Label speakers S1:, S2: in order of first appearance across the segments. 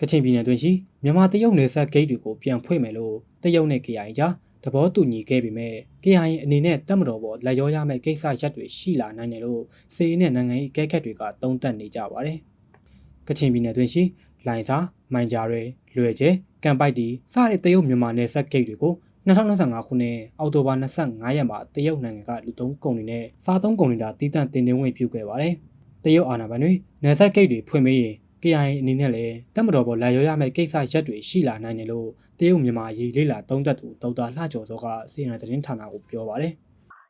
S1: ကချင်ပြည်နယ်တွင်ရှိမြန်မာတရုတ်နယ်စပ်ဂိတ်တွေကိုပြန်ဖွင့်မယ်လို့တရုတ်နဲ့ KIA ကြားသဘောတူညီခဲ့ပေမဲ့ KIA အနေနဲ့တပ်မတော်ပေါ်လက်ရောရမယ့်ကိစ္စရပ်တွေရှိလာနိုင်တယ်လို့စီအေးနဲ့နိုင်ငံရေးအကဲခတ်တွေကသုံးသပ်နေကြပါတယ်။ကချင်ပြည်နယ်တွင်ရှိလိုင်စာမိုင်ဂျာရဲလွယ်ကျဲကံပိုက်တီစတဲ့တရုတ်မြန်မာနယ်စပ်ဂိတ်တွေကို2025ခုနှစ်အောက်တိုဘာ25ရက်မှာတရုတ်နိုင်ငံကလူသုံးကုန်တွေနဲ့စားသုံးကုန်တွေတာတည်တံ့တင်သွင်းဝင်ပြုခဲ့ပါတယ်။တရုတ်အာဏာပိုင်တွေနယ်စပ်ဂိတ်တွေဖွင့်ပေးရင် KIA အနေနဲ့လည်းတပ်မတော်ပေါ်လာရောရမယ့်ကိစ္စရပ်တွေရှိလာနိုင်တယ်လို့တရုတ်မြန်မာရေးလေးလာသုံးသပ်သူဒေါက်တာလှကျော်စောကစီရင်သတင်းဌာနကိုပြောပါတယ်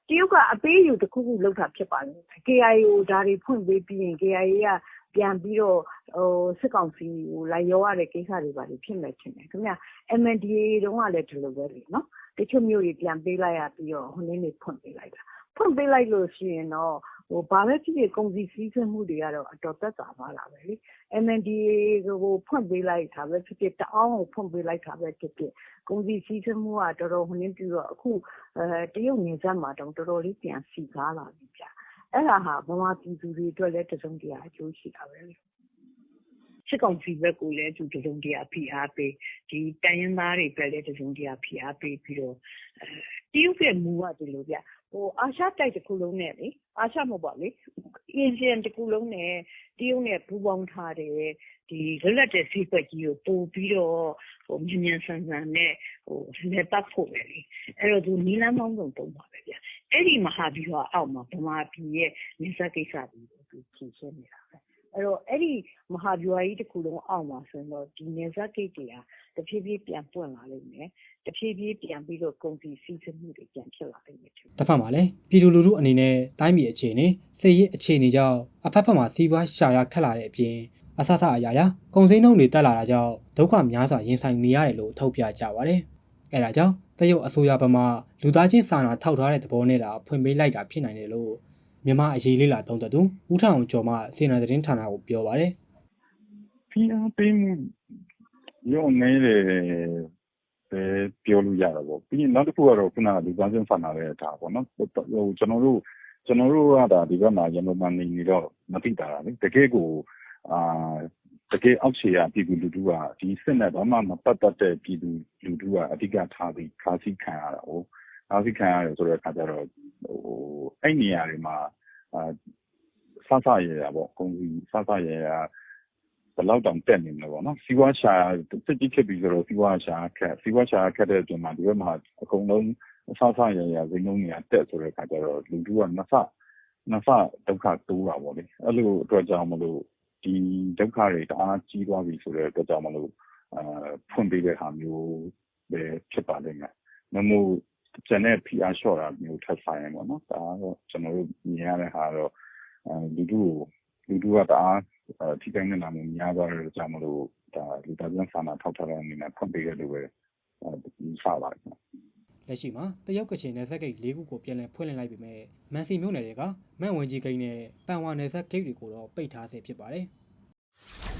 S2: တရုတ်ကအပေးအယူတစ်ခုခုလုပ်တာဖြစ်ပါလိမ့်မယ် KIA ကိုဒါတွေဖွင့်ပေးပြီးရင် KIA ကပြန်ပြီးတော့ဟိုစစ်ကောင်စီကိုလိုက်ရောရတဲ့ကိစ္စတွေပါလိဖြစ်မယ်ထင်တယ်ခင်ဗျ MNDAA တုန်းကလည်းဒီလိုပဲလေနော်တချို့မျိုးတွေပြန်ပေးလိုက်ရပြီးတော့ဟိုနေ့နေဖွင့်ပေးလိုက်တာဖွင့်ပေးလိုက်လို့ရှိရင်တော့ ဟိုဘာပဲဖြစ်ဖြစ်ကုန်စည်စည်းစိမ်မှုတွေကတော့အတော်သက်သာသွားတာပဲလေ MNDAA ကိုဖွင့်ပေးလိုက်တာပဲဖြစ်ဖြစ်တအောင်းကိုဖွင့်ပေးလိုက်တာပဲဖြစ်ဖြစ်ကုန်စည်စည်းစိမ်မှုကတော်တော်ဟိုနေ့ပြီးတော့အခုအဲတရုတ်နေဆက်မှာတော့တော်တော်လေးပြန်စီကားလာပြီဗျအဲ့ဒါဟာဗမာပြည်သူတွေအတွက်လည်းတစုံတရာအကျိုးရှိတာပဲလေစစ်ကောင်စီဘက်ကိုလည်းသူတစုံတရာဖိအားပေးဒီတန်ရင်သားတွေပဲလည်းတစုံတရာဖိအားပေးပြီးတော့အဲတရုတ်ရဲ့မူကဒီလိုဗျဟို အာရှတိုက်တစ်ခုလုံးနဲ့လေအာရှမဟုတ်ပါလေအင်ဂျင်တစ်ခုလုံးနဲ့တရုတ်နဲ့ပူးပေါင်းထားတဲ့ဒီလွတ်လပ်တဲ့ဈေးကွက်ကြီးကိုပို့ပြီးတော့ဟိုမြန်မြန်ဆန်ဆန်နဲ့ဟိုလက်ပတ်ဖို့ပဲလေအဲ့တော့သူနီလန်းပေါင်းစုံတုံးပါပဲဗျအဲ့ဒီမဟာဗျူဟာအောက်မှာဗမာပြည်ရဲ့နေဆက်ကိစ္စတွေကိုသူဖြည့်ရှင်းနေတာ ပဲအဲ့တော့ အဲ့ဒီမဟာဗျူဟာကြီးတစ်ခုလုံးအောက်မှာဆိုရင်တော့ဒီနေဆက်ကိစ္စတွေက တဖြည်းဖြည်းပြန်ပွင့်လာလိမ့်မယ်တဖြည်းဖြည်းပြန်ပြီးတော့ကုန်စည်စည်းစိမ်မှုတွေပြန်ဖြစ်လာလိမ့်မယ်ထင်။
S1: တစ်ဖက်မှာလည်းပြည်သူလူထုအနေနဲ့တိုင်းပြည်အခြေအနေစစ်ရေးအခြေအနေကြောင့်အဖက်ဖက်မှာစီးပွားရှာရခက်လာတဲ့အပြင်အဆအဆအရာရာကုန်စည်နှုန်းတွေတက်လာတာကြောင့်ဒုက္ခများစွာရင်ဆိုင်နေရတယ်လို့ထုတ်ပြကြပါတယ်။အဲဒါကြောင့်တရုတ်အစိုးရဘက်မှလူသားချင်းစာနာထောက်ထားတဲ့သဘောနဲ့တာဖွင့်ပေးလိုက်တာဖြစ်နိုင်တယ်လို့ မြန်မာအရေးလေးလာသုံးသပ်သူဦးထောင်ကျော်မှစီနံသတင်းဌာနကိုပြောပါတယ်
S3: ဖိအားပေးမှုရုံနေတယ်ပဲပြောလို့ရတာပေါ့ပြီးရင်နောက်တစ်ခုကတော့ခုနကဒီကန်းစင်ဖန်လာတဲ့ဒါပေါ့နော်ဟိုကျွန်တော်တို့ကျွန်တော်တို့ကဒါဒီဘက်မှာရန်ကုန်မှာနေနေတော့မသိတာလေတကယ်ကိုအာတကယ်အောက်ခြေကပြည်သူလူထုကဒီစစ်နဲ့ဘာမှမပတ်သက်တဲ့ပြည်သူလူထုကအဓိကထားပြီးခါးစည်းခံရတာဟုတ်ခါးစည်းခံရတယ်ဆိုတဲ့အခါကျတော့ဟို အဲ့နေရာတွေမှာအာဆဆရရပေါ့ကုန်စည်ဆဆရရဘယ်လောက်တောင်တက်နေမလဲပေါ့နော်စီးပွားရှာစစ်ကြီးဖြစ်ပြီးဆိုတော့စီးပွားရှာခက်စီးပွားရှာခက်တဲ့အချိန်မှာဒီဘက်မှာအကုန်လုံးအဆအဆရရဇိမ်းလုံးတွေကတက်ဆိုတဲ့အခါကျတော့လူတူကနှစ်ဆနှစ်ဆဒုက္ခတိုးတာပေါ့လေအဲ့လိုအတွက်ကြောင့်မလို့ဒီဒုက္ခတွေတအားကြီးသွားပြီဆိုတဲ့အတွက်ကြောင့်မလို့အာဖွင့်ပေးတဲ့ဟာမျိုးပဲဖြစ်ပါလိမ့်မယ်မမို့ ကျန်တဲ့ PR short တာမျိုးထပ်ဆိုင်ရင်ပေါ့နော်ဒါကတော့ကျွန်တော်တို့မြင်ရတဲ့ဟာတော့အဲလူတူကိုလူတူကတအားအဲထိတိုင်းနေတာမျိုးများသွားတဲ့ကြောင့်မလို့ဒါလူသားချင်းစာနာထောက်ထားတဲ့အနေနဲ့ဖွင့်ပေးတဲ့လိုပဲအဲဒီစပါတယ်။
S1: လက်ရှိမှာတရုတ်ကချင်နယ်စပ်ဂိတ်၄ခုကိုပြန်လည်ဖွင့်လှစ်လိုက်ပေမဲ့မန်စီမြို့နယ်တွေကမန့်ဝင်ကြီးဂိတ်နဲ့ပန်ဝါနယ်စပ်ဂိတ်တွေကိုတော့ပိတ်ထားဆဲဖြစ်ပါတယ်။